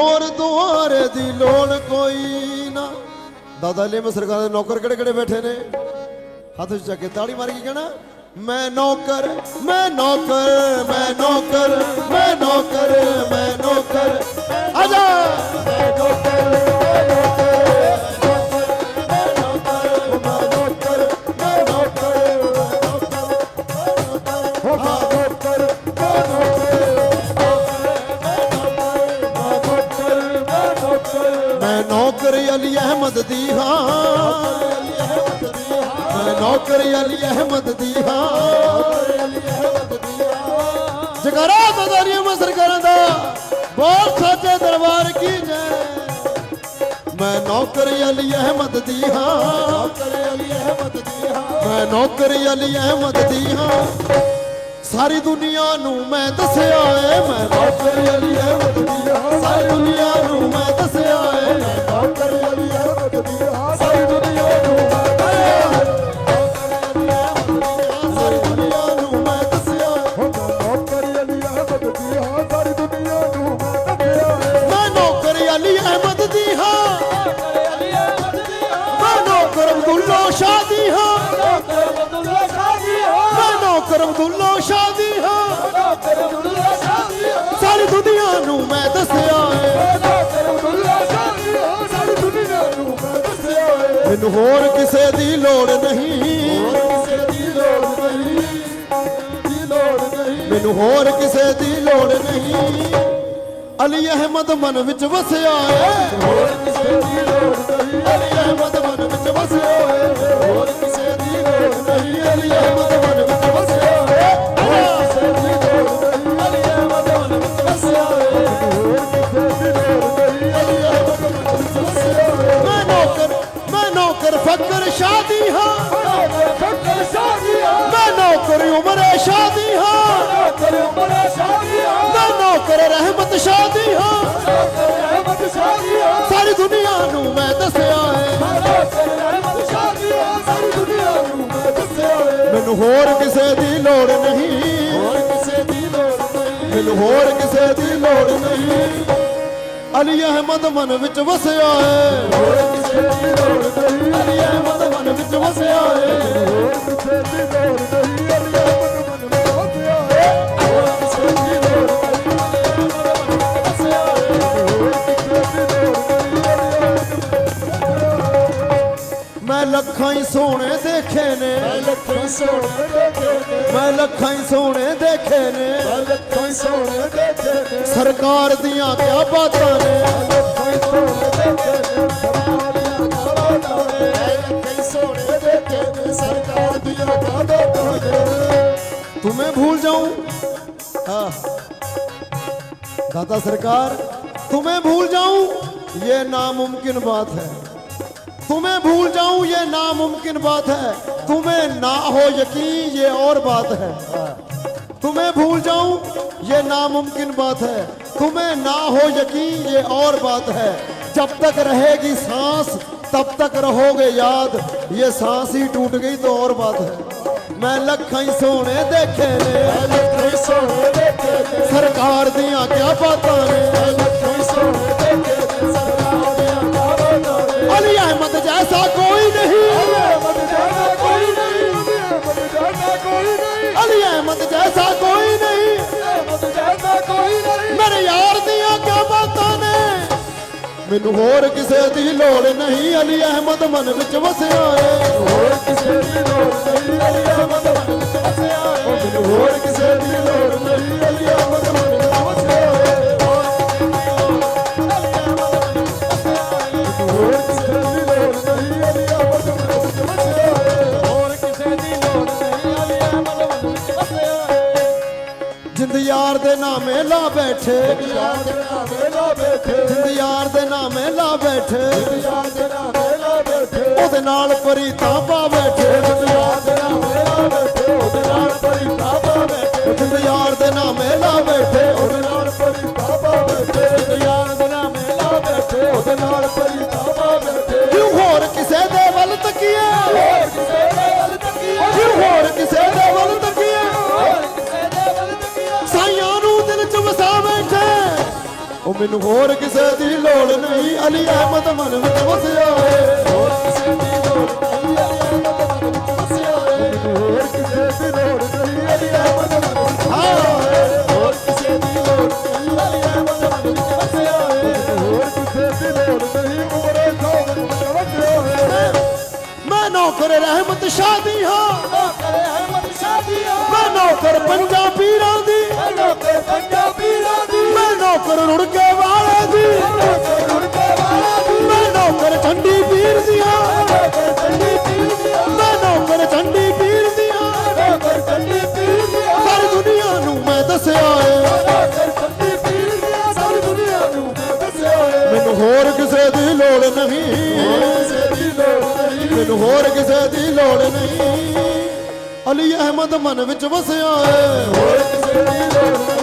ਹੋਰ ਦੁਆਰੇ ਦੀ ਲੋੜ ਕੋਈ ਨਾ। ਦਾਦਾ ਲਿਮ ਸਰਕਾਰ ਦੇ ਨੌਕਰ ਕਿਹੜੇ ਕਿਹੜੇ ਬੈਠੇ ਨੇ? ਹੱਥ ਵਿੱਚ ਚੱਕ ਕੇ ਤਾੜੀ ਮਾਰ ਕੇ ਕਹਿਣਾ, ਮੈਂ ਨੌਕਰ ਮੈਂ ਨੌਕਰ ਮੈਂ ਨੌਕਰ ਮੈਂ ਨੌਕਰ ਮੈਂ ਨੌਕਰ। ਮੈਂ ਨੌਕਰ ਅਲੀ ਅਹਿਮਦ ਦੀ ਹਾਂ। ਮੈਂ ਨੌਕਰ ਅਲੀ ਅਹਿਮਦ ਦੀ ਹਾਂ। ਜਗਰਾ ਬਦਾਰੀਆਂ ਮੈਂ ਸਰਕਾਰਾਂ ਦਾ ਬਹੁਤ ਸਾਚੇ ਦਰਬਾਰ ਕੀ ਜੈ। ਮੈਂ ਨੌਕਰ ਅਲੀ ਅਹਿਮਦ ਦੀ ਹਾਂ। ਮੈਂ ਨੌਕਰ ਅਲੀ ਅਹਿਮਦ ਦੀ ਹਾਂ। ਸਾਰੀ ਦੁਨੀਆ ਨੂੰ ਮੈਂ ਦੱਸਿਆ ਏ, ਮੈਂ ਅਬਦੁੱਲਾ ਸ਼ਾਹ ਸਾਰੀ ਦੁਨੀਆ ਨੂੰ ਮੈਂ ਦੱਸਿਆ ਏ। ਮੈਨੂੰ ਹੋਰ ਕਿਸੇ ਦੀ ਲੋੜ ਨਹੀਂ। ਮੈਨੂੰ ਹੋਰ ਕਿਸੇ ਦੀ ਲੋੜ ਨਹੀਂ। ਅਲੀ ਅਹਿਮਦ ਮਨ ਵਿੱਚ ਵਸਿਆ ਏ। ਅਲੀ ਅਹਿਮਦ ਮਨ ਵਿੱਚ ਵਸਿਆ ਏ। ਹੋਰ ਕਿਸੇ ਦੀ ਲੋੜ ਨਹੀਂ। ਅਲੀ ਅਹਿਮਦ ਹਾਂ ਮੈਂ ਨੌਕਰ ਰਹਿਮਤ ਸ਼ਾਦੀ ਹਾਂ ਸਾਰੀ ਦੁਨੀਆ ਨੂੰ ਮੈਂ ਦੱਸਿਆ ਏ। ਮੈਨੂੰ ਹੋਰ ਕਿਸੇ ਦੀ ਲੋੜ ਨਹੀਂ। ਮੈਨੂੰ ਹੋਰ ਕਿਸੇ ਦੀ ਲੋੜ ਨਹੀਂ। ਅਲੀ ਅਹਿਮਦ ਮਨ ਵਿੱਚ ਵਸਿਆ ਏ। ਅਲੀ ਅਹਿਮਦ ਮਨ ਵਿੱਚ ਵਸਿਆ ਏ। ਮੈਂ ਨੇ ਮੈਂ ਲੱਖਾਂ ਹੀ ਸੋਹਣੇ ਦੇਖੇ ਨੇ ਸਰਕਾਰ ਦੀਆਂ ਕਿਆ ਬਾਤਾਂ ਨੇ तुम्हें भूल जाऊं हाँ दादा सरकार तुम्हें भूल जाऊं ये नामुमकिन बात है तुम्हें भूल जाऊं ये नामुमकिन बात है तुम्हें ना हो यकीन ये और बात है। तुम्हें भूल जाऊँ ये नामुमकिन बात है। तुम्हें ना हो यकीन ये और बात है। जब तक रहेगी सांस तब तक रहोगे याद। ये सांस ही टूट गई तो और बात है। मैं लखा ही सोने देखे ने। सरकार दिया क्या बातां ने। अली अहमद जैसा कोई ਮੈਨੂੰ ਹੋਰ ਕਿਸੇ ਦੀ ਲੋੜ ਨਹੀਂ। ਅਲੀ ਅਹਿਮਦ ਮਨ ਵਿੱਚ ਵਸਿਆ ਏ। ਨਾਮੇ ਲਾ ਬੈਠੇ। ਯਾਰ ਦੇ ਨਾਮੇ ਲਾ ਬੈਠੇ। ਯਾਰ ਦੇ ਨਾਮੇ ਲਾ ਬੈਠੇ ਯਾਰ ਦੇ ਨਾਮੇ ਲਾ ਬੈਠੇ ਉਹਦੇ ਨਾਲ ਪਰੀ ਤਾਂ ਪਾ ਮੈਨੂੰ ਹੋਰ ਕਿਸੇ ਦੀ ਲੋੜ ਨਹੀਂ। ਅਲੀ ਅਹਿਮਦ ਮਨ ਵਿੱਚ ਵਸਿਆ ਏ ਹੋਰ ਕਿਸੇ ਦੀ ਲੋੜ ਨਹੀਂ। ਅਲੀ ਅਹਿਮਦ ਮਨ ਵਿੱਚ ਵਸਿਆ ਏ ਹੋਰ ਕਿਸੇ ਦੀ ਲੋੜ ਨਹੀਂ। ਅਲੀ ਅਹਿਮਦ ਮਨ ਵਿੱਚ ਵਸਿਆ ਏ ਹੋਰ ਕਿਸੇ ਦੀ ਲੋੜ ਨਹੀਂ। ਅਲੀ ਅਹਿਮਦ ਮਨ ਵਿੱਚ ਵਸਿਆ ਏ ਹੋਰ ਕਿਸੇ ਦੀ ਲੋੜ ਨਹੀਂ। ਉਮਰੇ ਖੌਫ ਵਿੱਚ ਵਸਿਆ ਏ ਮੈਂ ਨੌਕਰ ਰਹਿਮਤ ਸ਼ਾਦੀ ਹਾਂ। ਨੌਕਰ ਅਹਿਮਦ ਸ਼ਾਦੀਆ ਮੈਂ ਨੌਕਰ ਪੰਜਾਬ ਪੀਰਾਂ ਦੀ। ਮੈਂ ਨੌਕਰ ਰੁੜਕੇ ਵਾਲੇ ਦੀ ਨੌਕਰ ਰੁੜਕੇ ਵਾਲਾ ਦੀ। ਮੈਂ ਨੌਕਰ ਚੰਡੀ ਪੀਰ ਦੀਆਂ। ਮੈਂ ਨੌਕਰ ਚੰਡੀ ਪੀਰ ਦੀਆਂ। ਸਾਰੀ ਦੁਨੀਆ ਨੂੰ ਮੈਂ ਦੱਸਿਆ ਏ। ਮੈਨੂੰ ਹੋਰ ਕਿਸੇ ਦੀ ਲੋੜ ਨਹੀਂ। ਕਿਸੇ ਦੀ ਲੋੜ ਨਹੀਂ ਮੈਨੂੰ ਹੋਰ ਕਿਸੇ ਦੀ ਲੋੜ ਨਹੀਂ। ਅਲੀ ਅਹਿਮਦ ਮਨ ਵਿੱਚ ਵਸਿਆ ਏ। ਹੋਰ ਕਿਸੇ ਦੀ ਲੋੜ ਨਹੀਂ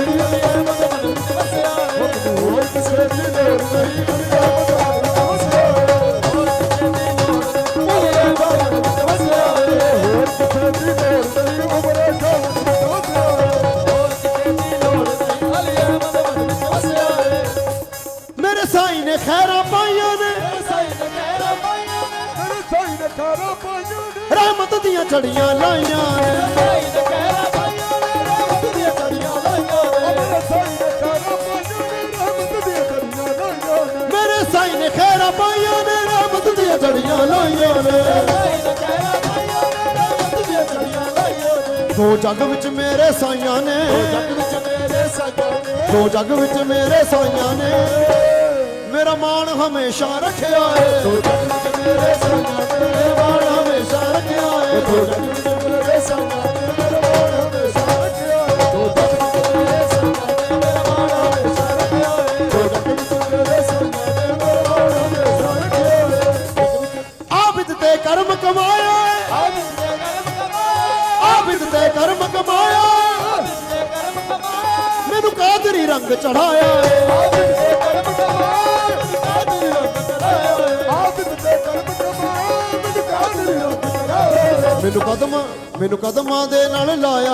ਕਹਿਰਾ ਪਾਈਆਂ ਨੇ। ਰਹਿਮਤ ਦੀਆਂ ਛੜੀਆਂ ਲਾਈਆਂ ਨੇ। ਨੇ ਖੈਰਾਂ ਪਾਈਆਂ ਨੇ ਰਹਿਮਤ ਦੀਆਂ ਛੜੀਆਂ ਲਾਈਆਂ ਨੇ। ਦੋ ਜੱਗ ਵਿੱਚ ਮੇਰੇ ਸਾਈਆਂ ਨੇ। ਜੱਗ ਵਿੱਚ ਮੇਰੇ ਸਾਈਆਂ ਨੇ ਦੋ ਜੱਗ ਵਿੱਚ ਮੇਰੇ ਸਾਈਆਂ ਨੇ। ਮੇਰਾ ਮਾਣ ਹਮੇਸ਼ਾ ਰੱਖਿਆ ਏ। ਦੋ ਜੱਗ ਵਿੱਚ ਮੇਰੇ ਸਾਈਆਂ ਨੇ ਮਾਣ ਹਮੇਸ਼ਾ ਰੱਖਿਆ ਏ। ਦੋ ਜੱਗ ਵਿੱਚ ਮੇਰੇ ਸਾਈਆਂ ਮੈਨੂੰ ਕਦਮ, ਮੈਨੂੰ ਕਦਮਾਂ ਦੇ ਨਾਲ ਲਾਇਆ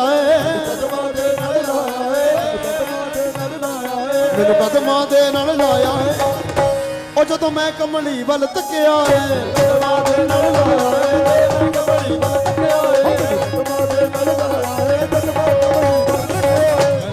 ਕਦਮਾਂ ਦੇ ਨਾਲ ਲਾਇਆ ਏ। ਕਦਮਾਂ ਦੇ ਨਾਲ ਲਾਇਆ ਏ ਮੈਨੂੰ ਕਦਮਾਂ ਦੇ ਨਾਲ ਲਾਇਆ ਏ। ਉਹ ਜਦੋਂ ਮੈਂ ਕਮਲੀ ਵੱਲ ਤੱਕਿਆ ਏ। ਕਦਮਾਂ ਦੇ ਨਾਲ ਲਾਇਆ ਏ। ਕਮਲੀ ਵੱਲ ਤੱਕਿਆ ਏ। ਕਦਮਾਂ ਦੇ ਨਾਲ